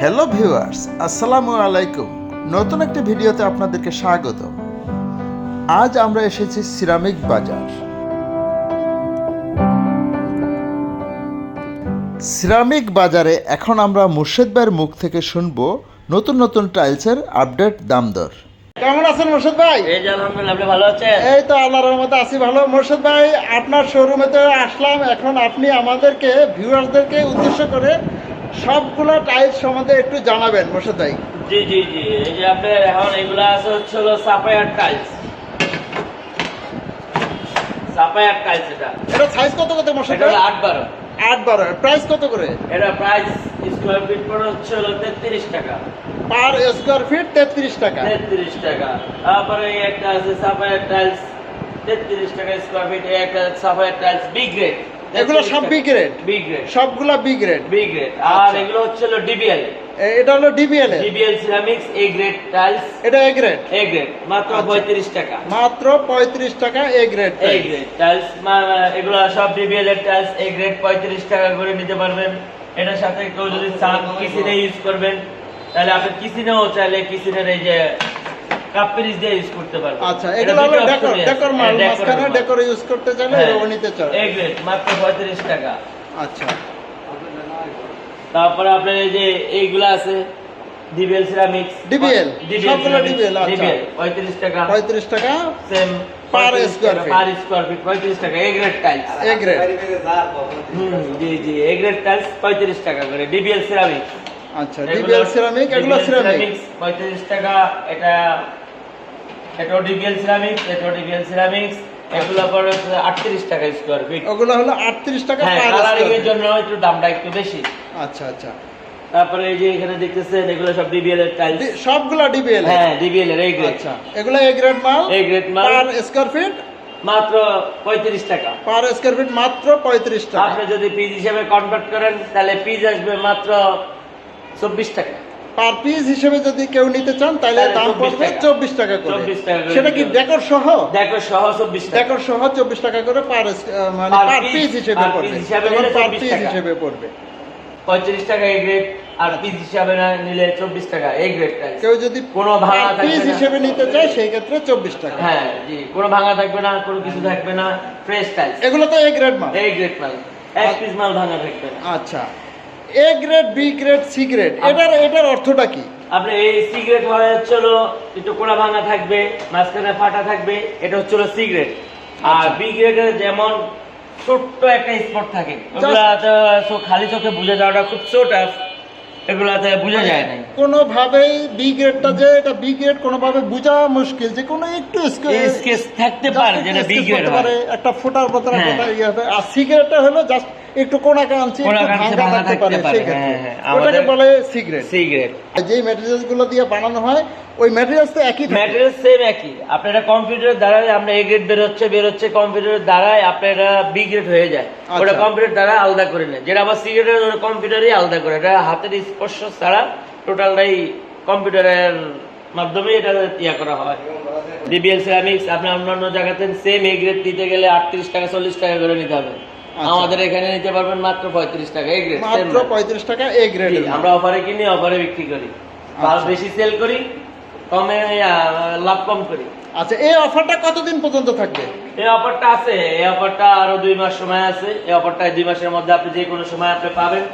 Hello viewers আসসালামু আলাইকুম নতুন একটি ভিডিওতে আপনাদেরকে স্বাগত। আজ আমরা এসেছি সিরামিক বাজার। সিরামিক বাজারে এখন আমরা মুর্শেদ ভাইয়ের মুখ থেকে শুনব নতুন নতুন টাইলসের আপডেট দাম দর। কেমন আছেন মুর্শেদ ভাই? এই যে আলহামদুলিল্লাহ আপনি ভালো আছেন? এই তো আল্লাহর রহমতে আছি ভালো। মোর্শেদ ভাই আপনার শোরুমে তো আসলাম। এখন আপনি আমাদেরকে ভিউয়ারদেরকে উদ্দেশ্য করে সবগুলো টাইলস সম্বন্ধে একটু জানাবেন মোর্শেদ ভাই জি জি জি। এই যে আপনার এখন এগুলো আছে হচ্ছে হলো সাপায়ার টাইলস সাপায়ার টাইলস এটা। এটা সাইজ কত কত মোর্শেদ এটা ভাই হলো আট বারো। আট বারো। প্রাইস কত করে? এটা প্রাইস স্কোয়ার ফিট পড়ে হচ্ছে হলো তেত্রিশ টাকা। পার স্কোয়ার ফিট তেত্রিশ টাকা। তেত্রিশ টাকা। তারপরে একটা আছে সাপায়ার টাইলস তেত্রিশ টাকা স্কোয়ার ফিট এই একটা সাপায়ার টাইলস বি গ্রেড এগুলো সব বি গ্রেড বি গ্রেড সবগুলা বি গ্রেড বি গ্রেড আর আচ্ছা। এগুলো হচ্ছে হলো ডিবিএল এটা হলো DBL DBL ceramics A grade tiles এটা এ গ্রেড এ গ্রেড মাত্র আচ্ছা। পঁয়ত্রিশ টাকা। মাত্র পঁয়ত্রিশ টাকা এ গ্রেড এই গ্রেড টাইলস এগুলো সব ডিবিএল এর টাইলস এই গ্রেড পঁয়ত্রিশ টাকা করে নিতে পারবেন। এটার সাথে কেউ যদি চান কিচেনে ইউজ করবেন তাহলে আপনি কিচেনেও চাইলে কিচেনের এই যে কাপ পিরিচ দিয়ে ইউজ করতে পারবেন আচ্ছা এগুলো হলো ডেকর ডেকর হ্যাঁ, মাল মাঝখানে ডেকর ইউজ করতে চাইলে এরকম নিতে চাই এই গ্রেড মাত্র পঁয়ত্রিশ টাকা। আচ্ছা। তারপরে আপনার এই যে এইগুলা আছে ডিবিএল সিরামিক্স DBL, সবগুলো DBL, আচ্ছা। ডিবিএল পঁয়ত্রিশ টাকা। পঁয়ত্রিশ টাকা same Per square feet। Per square feet টাকা A grade tiles A grade জি জি এ গ্রেড টাইলস পঁয়ত্রিশ টাকা করে ডিবিএল আচ্ছা ডিবিএল সিরামিক এগুলো সিরামিক পঁয়ত্রিশ টাকা এটা এটাও ডিবিএল সিরামিক এটাও ডিবিএল সিরামিক্স এগুলো পরে আটত্রিশ টাকা স্কোয়ার ফিট ওগুলো হলো আটত্রিশ টাকা হ্যাঁ কালারিং এর জন্য একটু দামটা একটু বেশি। আচ্ছা আচ্ছা। তারপরে এই যে এখানে দেখতেছেন এগুলো সব ডিবিএল এর টাইলস সবগুলা ডিবিএল হ্যাঁ ডিবিএল এর এই গ্রেড আচ্ছা। এগুলো এ গ্রেড মাল? এই গ্রেড মাল। পার স্কোয়ার ফিট মাত্র পঁয়ত্রিশ টাকা। পার স্কোয়ার ফিট মাত্র পঁয়ত্রিশ টাকা। আপনি যদি পিস হিসেবে কনভার্ট করেন তাহলে পিস আসবে মাত্র চব্বিশ টাকা। পার পিস হিসেবে যদি কেউ নিতে চান তাহলে দাম পড়বে। চব্বিশ টাকা করে। 24 টাকা করে সেটা কি ডেকর সহ? দেখো সহ চব্বিশ ডেকর সহ চব্বিশ টাকা করে পার মানে পার পিস হিসেবে পড়বে। হিসাবে পার পিস হিসেবে পড়বে। পঁয়ত্রিশ টাকা এই গ্রেড আর পিস হিসাবে না নিলে চব্বিশ টাকা এই গ্রেড টাইলস কেউ যদি কোনো ভাঙা পিস হিসেবে নিতে চায় সেই ক্ষেত্রে চব্বিশ টাকা। হ্যাঁ জি কোনো ভাঙা থাকবে না কোনো কিছু থাকবে না ফ্রেশ টাইলস এগুলো তো এ গ্রেড মাল। এই গ্রেড মাল। এক পিস মাল ভাঙা থাকবে না। আচ্ছা। A grade B grade C grade এটার এটার অর্থটা কি আপনি এই সিগারেট হয় হচ্ছে হলো একটু কোনা ভাঙা থাকবে মাঝখানে ফাটা থাকবে এটা হচ্ছে হলো সিগারেট আর। বি গ্রেডের যেমন ছোট্ট একটা স্পট থাকে খালি চোখে বুঝে যাওয়াটা খুব ছোট এগুলাতে বোঝা যায় না কোনোভাবেই বি গ্রেডটা যে এটা বি গ্রেড কোনোভাবে বোঝা মুশকিল যে কোনো একটু স্কেচ থাকতে পারে যেটা বি গ্রেড পারে একটা ফোটার মতো হ্যাঁ। আর সিগারেটটা হলো জাস্ট একটু কোনা কাঞ্চি পারে হ্যাঁ, হ্যাঁ, ওটাকে বলে সিগারেট। সিগারেট। যেই ম্যাটেরিয়ালসগুলো দিয়ে বানানো হয় ওই ম্যাটেরিয়ালস তো একই সেম একই। আপনারা কম্পিউটারের দ্বারাই আমরা এ গ্রেড বের হচ্ছে বের হচ্ছে কম্পিউটারের দ্বারাই আপনারা বি গ্রেড হয়ে যায়। আচ্ছা। ওটা কম্পিউটার দ্বারা আলাদা করে নেয়। যেটা আবার সিগারেটের ওটা কম্পিউটারই আলাদা করে। এটা হাতের স্পর্শ ছাড়া টোটালটাই কম্পিউটারের মাধ্যমে এটা ইয়া করা হয়। ডিবিএল সিরামিক্স আপনি অন্যান্য জায়গাতে সেম এ গ্রেড দিতে গেলে আটত্রিশ টাকা চল্লিশ টাকা করে নিতে হবে। আমাদের এখানে নিতে পারবেন মাত্র পঁয়ত্রিশ টাকা এ গ্রেড মাত্র পঁয়ত্রিশ টাকা এ গ্রেড আমরা অফারে কিনি অফারে বিক্রি করি। মাল আচ্ছা। বেশি সেল করি কমে লাভ কম করি। আচ্ছা এই অফারটা কতদিন পর্যন্ত থাকবে? এই অফারটা আছে এই অফারটা আরও দুই মাস সময় আছে। এই অফারটা দুই মাসের মধ্যে আপনি যে কোনো সময় আপনি পাবেন।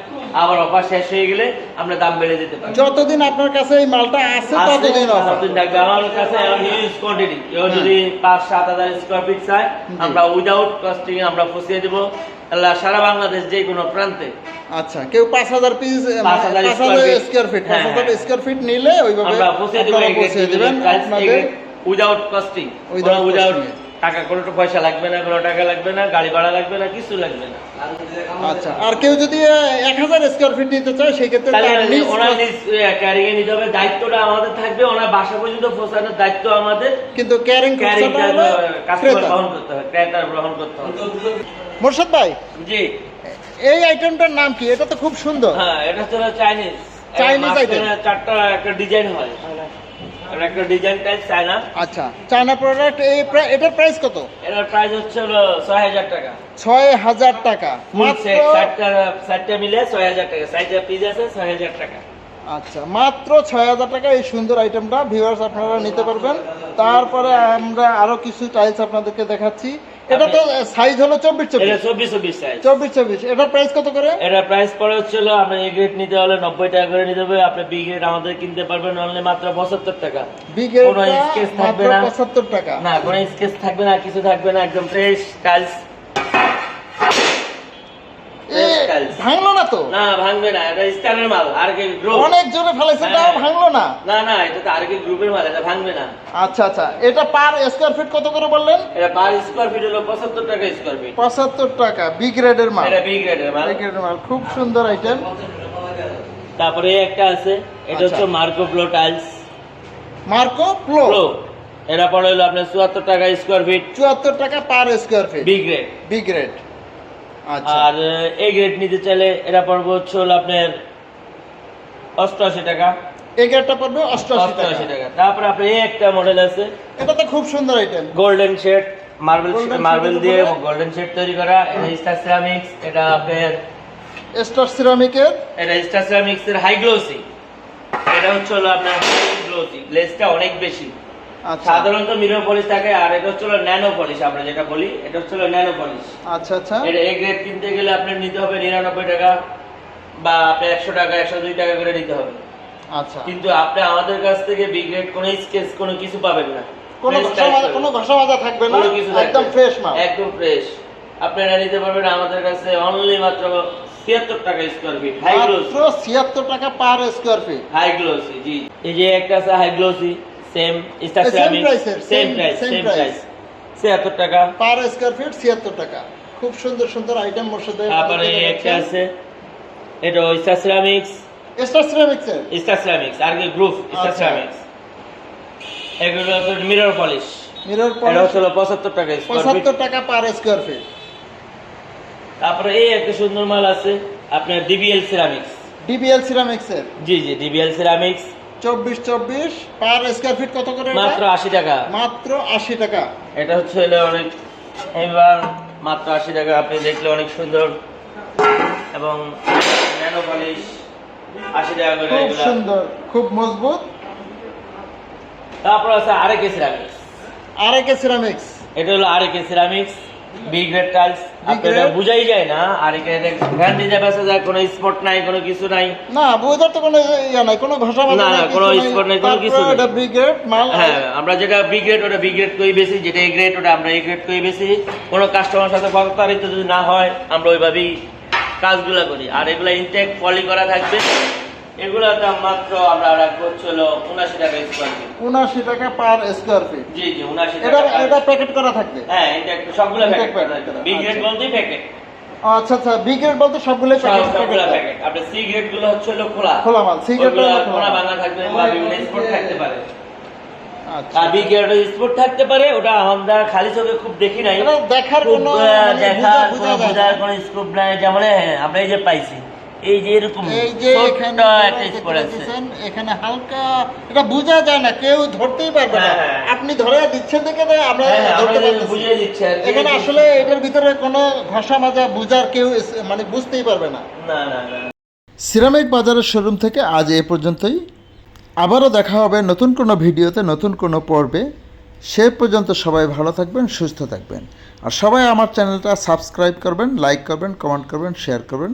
আবার অফার শেষ হয়ে গেলে আমরা দাম বেড়ে দিতে পারি। যতদিন আপনার কাছে এই মালটা আছে ততদিন অফার ততদিন থাকবে। আমার কাছে হিউজ কোয়ান্টিটি কেউ যদি পাঁচ সাত হাজার স্কোয়ার ফিট চায় আমরা উইদাউট কস্টিং আমরা ফুসিয়ে দেবো। আল্লাহ সারা বাংলাদেশ যে কোনো প্রান্তে। আচ্ছা কেউ পাঁচ হাজার পিস পাঁচ হাজার স্কোয়ার ফিট পাঁচ হ্যাঁ, হাজার হ্যাঁ। স্কোয়ার ফিট নিলে ওইভাবে পৌঁছে দেবেন উইদাউট কস্টিং উইদাউট। টাকা কোনো পয়সা লাগবে না কোনো টাকা লাগবে না গাড়ি ভাড়া লাগবে না কিছু লাগবে না। আচ্ছা। আর কেউ যদি এক হাজার স্কোয়ার ফিট নিতে চায় সেই ক্ষেত্রে তাহলে ওনার ক্যারিং এ নিতে হবে দায়িত্বটা আমাদের থাকবে ওনার বাসা পর্যন্ত পৌঁছানোর দায়িত্ব আমাদের। কিন্তু ক্যারিং ক্যারিং কাস্টমার গ্রহণ করতে হবে ক্রেতার গ্রহণ করতে হবে। মোর্শেদ ভাই জি। এই আইটেমটার নাম কি? এটা তো খুব সুন্দর। হ্যাঁ এটা হচ্ছে চাইনিজ Chinese item। চারটা একটা ডিজাইন হয়। একটা ডিজাইন টাইপ চায়না আচ্ছা চায়না প্রোডাক্ট এই এটার প্রাইস কত? এটার প্রাইস হচ্ছে হলো ছয় হাজার টাকা। ছয় হাজার টাকা। মাত্র চারটা মিলে ছয় হাজার টাকা। চারটা পিস আছে ছয় হাজার টাকা। আচ্ছা মাত্র ছয় হাজার টাকা এই সুন্দর আইটেমটা ভিউয়ার্স আপনারা নিতে পারবেন। তারপরে আমরা আরও কিছু টাইলস আপনাদেরকে দেখাচ্ছি। এটা তো সাইজ হলো চব্বিশ এটা চব্বিশ চব্বিশ চব্বিশ সাইজ 24 24 এটা প্রাইস কত করে? এটা প্রাইস পড়ে হচ্ছিল আপনি এ গ্রেড নিতে হলে নব্বই টাকা করে নিতে হবে আপনি বি গ্রেড আমাদের কিনতে পারবেন অনলি মাত্র পঁচাত্তর টাকা। বিগের কোনো স্কেচ থাকবে মাত্র না। পঁচাত্তর টাকা। না কোনো স্কেচ থাকবে না কিছু থাকবে না একদম ফ্রেশ টাইলস ভাঙলো না তো? না ভাঙবে না এটা স্টারের মাল আর কি গ্রুপ অনেক জোরে ফেলেছে তাও হ্যাঁ। ভাঙলো না? না না এটা তো আর কি গ্রুপের মাল এটা ভাঙবে না। আচ্ছা আচ্ছা এটা পার স্কোয়ার ফিট কত করে বললেন? এটা পার স্কোয়ার ফিট হলো পঁচাত্তর টাকা স্কোয়ার ফিট পঁচাত্তর টাকা বি গ্রেডের মাল। এটা বি গ্রেডের মাল। বি গ্রেডের মাল খুব সুন্দর আইটেম তারপরে একটা আছে এটা হচ্ছে আচ্ছা। Marco Polo tiles Marco Polo এটা পড়ে হলো আপনার চুয়াত্তর টাকা স্কোয়ার ফিট চুয়াত্তর টাকা per square feet B grade B grade R A grade নিতে চাইলে এটা পড়বে হচ্ছে হলো আপনার অষ্টআশি টাকা। এই পড়বে অষ্টআশি অষ্টআশি টাকা। টাকা তারপরে আপনার এই একটা মডেল আছে। এটা তো খুব সুন্দর item golden shade marble marble দিয়ে গোল্ডেন শেড তৈরি করা। এটা স্টার সিরামিক্স এটা আপনার স্টার সিরামিকের এটা স্টার সিরামিক্স হাই গ্লোসি এটা হচ্ছে হলো আপনার গ্লোসি লেসটা অনেক বেশি। আচ্ছা সাধারণত মিরর পলিশ থাকে আর এটা হচ্ছে ন্যানো পলিশ আমরা যেটা বলি এটা হচ্ছে ন্যানো পলিশ আচ্ছা আচ্ছা। এটা এ গ্রেড কিনতে গেলে আপনার নিতে হবে নিরানব্বই টাকা বা আপনি একশো টাকা একশো দুই টাকা করে নিতে হবে। আচ্ছা। কিন্তু আপনি আমাদের কাছ থেকে বি গ্রেড কোনো স্কেচ কোনো কিছু পাবেন না। কোনো কোনো ঘষা মাজা থাকবে না একদম ফ্রেশ মাল। একদম ফ্রেশ আপনারা নিতে পারবেন আমাদের কাছে অনলি মাত্র ছিয়াত্তর টাকা স্কোয়ার ফিট হাই গ্লোসি ছিয়াত্তর টাকা per square feet high glossy জি। এই যে একটা আছে high glossy same star ceramic same price same price ছিয়াত্তর টাকা। পার স্কোয়ার ফিট ছিয়াত্তর টাকা। খুব সুন্দর সুন্দর আইটেম ওর তারপরে একটা আছে। এটা স্টার সিরামিক্স স্টার সিরামিক্স আর কি গ্রুপ স্টার আচ্ছা। এগুলো হচ্ছে মিরর পলিশ মিরর এটা হলো পঁচাত্তর টাকা স্কোয়ার ফিট পঁচাত্তর টাকা পার স্কোয়ার ফিট তারপরে এই একটা সুন্দর মাল আছে আপনার ডিবিএল সিরামিক্স ডিবিএল সিরামিক্সের জি জি ডিবিএল সিরামিক্স চব্বিশ চব্বিশ। পার স্কোয়ার ফিট কত করে মাত্র আশি টাকা। মাত্র আশি টাকা। এটা হচ্ছে অনেক এবার মাত্র আশি টাকা। আপনি দেখলে অনেক সুন্দর এবং ন্যানো পলিশ আশি টাকা করে খুব সুন্দর খুব মজবুত। তারপর আছে আরেকে সিরামিক্স আরেকে সিরামিক্স এটা হলো RAK ceramics B grade tiles আপনারা বুঝাই যায় না। আরেকে গ্যারান্টি দেবে যায় কোনো স্পট নাই কোনো কিছু নাই। না বোঝার তো কোনো ইয়া নাই কোনো ঘষা না, না, কোনো কিছু নাই, কোনো কিছু নাই। এটা ব্রিগেড মাল হ্যাঁ আমরা যেটা বি গ্রেড ওটা বি গ্রেড কই বেশি যেটা এ গ্রেড ওটা আমরা এ গ্রেড কই বেশি। কোনো কাস্টমার সাথে যদি না হয় আমরা ওইভাবেই কাজগুলো করি। আর এগুলো ইনটেক পলি করা থাকবে। এগুলোর দাম মাত্র আমরা রাখব উনাশি টাকা স্কোয়ার ফিট উনাশি টাকা পার স্কোয়ার ফিট জি জি উনাশি টাকা এটা প্যাকেট করা থাকবে? হ্যাঁ ইনটেক সবগুলো প্যাকেট করা, বি গ্রেড আচ্ছা। বলতেই প্যাকেট আচ্ছা আচ্ছা ব্রিগেড বলতে সবগুলো প্যাকেট সবগুলো প্যাকেট প্যাকেট সি গ্রেডগুলো হচ্ছে হলো খোলা। খোলা মাল সি গ্রেড খোলা ভাঙা থাকবে বা বিভিন্ন স্পট থাকতে পারে। আচ্ছা। আর বি গ্রেড স্পোর্ট থাকতে পারে ওটা আমরা খালি চোখে খুব দেখি নাই। দেখার কোনো মানে দেখার কোনো বোঝার কোনো স্কোপ নাই। যেমন হ্যাঁ, আমরা এই যে পাইছি। এই যে এরকম এই যে এখানে হালকা এটা বোঝা যায় না কেউ ধরতেই পারবে না। হ্যাঁ, হ্যাঁ। আপনি ধরে দিচ্ছেন দেখে আমরা হ্যাঁ, ধরতে বুঝিয়ে দিচ্ছি এখানে আসলে এটার ভিতরে কোনো ঘষা মাজা বুঝার কেউ মানে বুঝতেই পারবে না। না না না। সিরামিক বাজারের শোরুম থেকে আজ এ পর্যন্তই। আবারও দেখা হবে নতুন কোনো ভিডিওতে নতুন কোনো পর্বে। সে পর্যন্ত সবাই ভালো থাকবেন সুস্থ থাকবেন। আর সবাই আমার চ্যানেলটা সাবস্ক্রাইব করবেন লাইক করবেন কমেন্ট করবেন শেয়ার করবেন।